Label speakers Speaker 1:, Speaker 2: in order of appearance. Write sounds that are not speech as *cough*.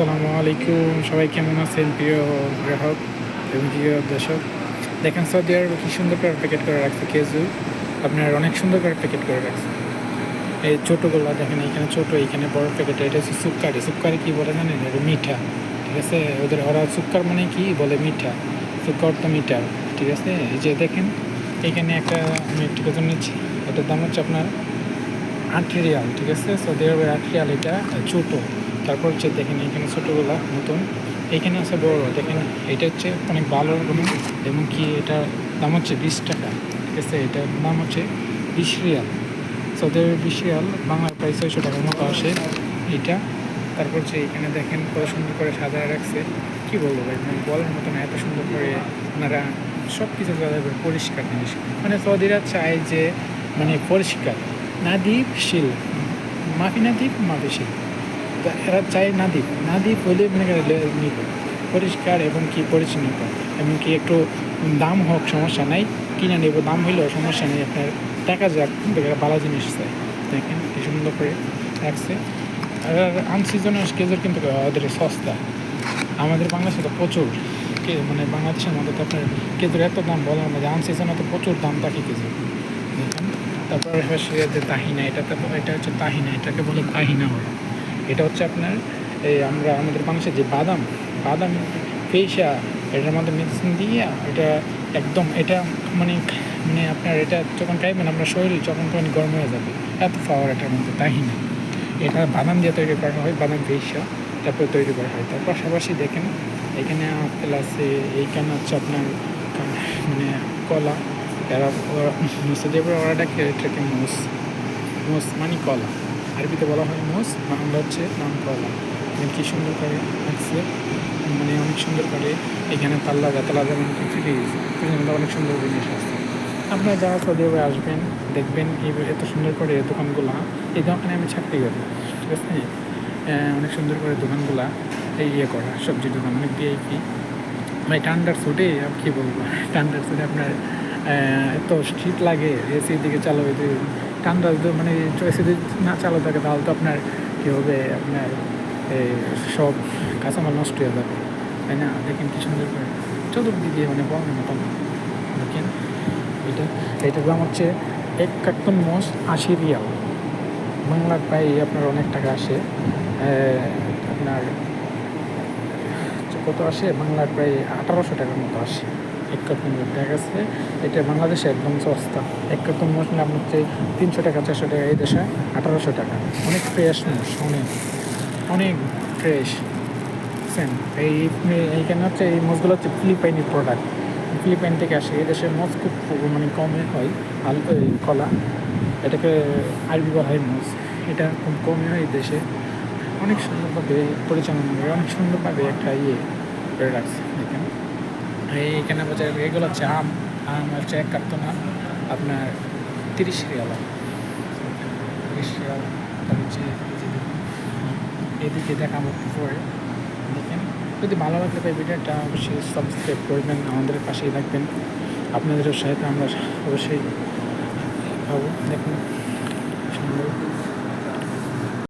Speaker 1: আসসালামু আলাইকুম। সবাই কেমন আছেন? প্রিয় গ্রাহক, এবং প্রিয় দর্শক, দেখেন সৌদি আরবে কি সুন্দর করে প্যাকেট করে রাখছে খেজুর আপনার অনেক সুন্দর করে প্যাকেট করে রাখছে। এই ছোটোগুলো দেখেন, এখানে ছোটো, এখানে বড় প্যাকেট এটা হচ্ছে সুক্কারি। সুক্কারি কী বলে জানেন? এটা মিঠা, ঠিক আছে? ওদের ওরা সুক্কার মানে কি বলে? মিঠা। সুক্কর তো মিঠা, ঠিক আছে? এই যে দেখেন, এখানে একটা, আমি একটু কথা নিচ্ছি, এটার দাম হচ্ছে আপনার আট রিয়াল, ঠিক আছে? সৌদি আরবের আট রিয়াল, এটা ছোটো। তারপর হচ্ছে দেখেন এখানে ছোটোগুলা নতুন। এখানে আছে বড়, দেখেন এটা হচ্ছে অনেক ভালো রকম এবং কি এটার দাম হচ্ছে বিশ টাকা, ঠিক আছে? এটার দাম হচ্ছে বিশ রিয়াল। সৌদি আরবের বিশ রিয়াল, বাংলার প্রায় ছয়শো টাকার মতো আসে এটা। তারপর হচ্ছে এখানে দেখেন কত সুন্দর করে সাজায় রাখছে। কি বলব ভাই মানে বলার মতন এত সুন্দর করে ওনারা সব কিছু যাবে পরিষ্কার জিনিস। মানে সৌদিরা চায় যে মানে পরিষ্কার নাদীপ শিল মাফি নাদীপ মাফি শিল। তা এরা চায় নাদীপ নাদীপ হলে মানে নিব। পরিষ্কার এবং কি পরিচ্ছন্নতা এবং কি একটু দাম হোক, সমস্যা নাই। কিনে নেব, দাম হইলেও সমস্যা নেই। আপনার টাকা যাক ভালো জিনিস চাই। দেখেন কি সুন্দর করে রাখছে। আর আনসিজনের কেজের কিন্তু ওদের সস্তা। আমাদের বাংলাদেশে তো প্রচুর। মানে বাংলাদেশের মধ্যে তো আপনার কেজুর এত দাম বলার মধ্যে আনসিজনে তো প্রচুর দাম থাকে কেজি দেখেন। তারপরে হচ্ছে যে তাহিনা, এটা তো এটা হচ্ছে তাহিনা, এটাকে বলে তাহিনা হয় এটা হচ্ছে আপনার এই আমরা আমাদের বাংলাদেশে যে বাদাম বাদাম পেশা এটার মধ্যে মেডিসিন দিয়ে এটা একদম এটা মানে মানে আপনার এটা যখন খাইবেন আপনার শরীর যখন তখন গরম হয়ে যাবে। এত পাওয়ার এটার মধ্যে, তাই না? এটা বাদাম দিয়ে তৈরি করা হয়, বাদাম পেশা তারপরে তৈরি করা হয়। তার পাশাপাশি দেখেন, এখানে আপেল আছে, এইখানে হচ্ছে আপনার মানে কলা, এরা সৌদি আরবের ওরা ডাকে, এটাকে মোস মোস মানে কলা। আরবিতে বলা হয় মোস বাংলা হচ্ছে নাম কলা। কি সুন্দর করে রাখছে মানে অনেক সুন্দর করে এখানে পাল্লা গাতলা যেমন মধ্যে অনেক সুন্দর জিনিস আছে। আপনারা যারা সৌদি আরবে আসবেন, দেখবেন এই এত সুন্দর করে দোকানগুলা, এই দোকানে আমি চাকরি করি ঠিক আছে? অনেক সুন্দর করে দোকানগুলা এই ইয়ে করা সবজির দোকান, অনেক ভিআইপি ভাই, ঠান্ডার ছুটে আর কী বলব? *laughs* ঠান্ডার সুটে আপনার এত শীত লাগে, এসির দিকে চালো যদি মানে এসি যদি না চালু থাকে, তাহলে তো আপনার কী হবে? আপনার সব কাঁচামাল নষ্ট হয়ে যাবে, তাই না? দেখেন কি সুন্দর করে চতুর্দিকে মানে বলার মতন। দেখেন, এটা, এটার দাম হচ্ছে এক কার্টন মোষ আশি রিয়াল। বাংলার প্রায় আপনার অনেক টাকা আসে। আপনার কত আসে? বাংলার প্রায় আঠারোশো টাকার মতো আসে। এক মোষ দেখা গেছে। এটা বাংলাদেশে একদম সস্তা। এক কার্টন মোষ নিয়ে আপনার তিনশো টাকা, চারশো টাকা এই দেশে, আঠারোশো টাকা। অনেক ফ্রেশ মোষ, অনেক অনেক ফ্রেশ বুঝছেন এই এইখানে হচ্ছে এই মোষগুলো হচ্ছে ফিলিপাইনি প্রোডাক্ট ফিলিপাইন থেকে আসে, এই দেশের মোষ খুব মানে কমে হয় এই কলা। এটাকে আরবি বলা হয় মোষ। এটা খুব কমে হয় দেশে। অনেক সুন্দরভাবে পরিচালনা করে, অনেক সুন্দরভাবে একটা ইয়ে করে রাখছে। দেখেন এইখানে হচ্ছে এগুলো হচ্ছে আম আম হচ্ছে এক কার্টন আম আপনার তিরিশ রিয়াল। তিরিশ রিয়াল তারপর হচ্ছে এদিকে দেখাবো পরে। দেখেন, যদি ভালো লাগলে তাই ভিডিওটা অবশ্যই সাবস্ক্রাইব করবেন, আমাদের পাশেই থাকবেন। আপনাদের সাথে আমরা অবশ্যই পাবো। দেখুন, সুন্দর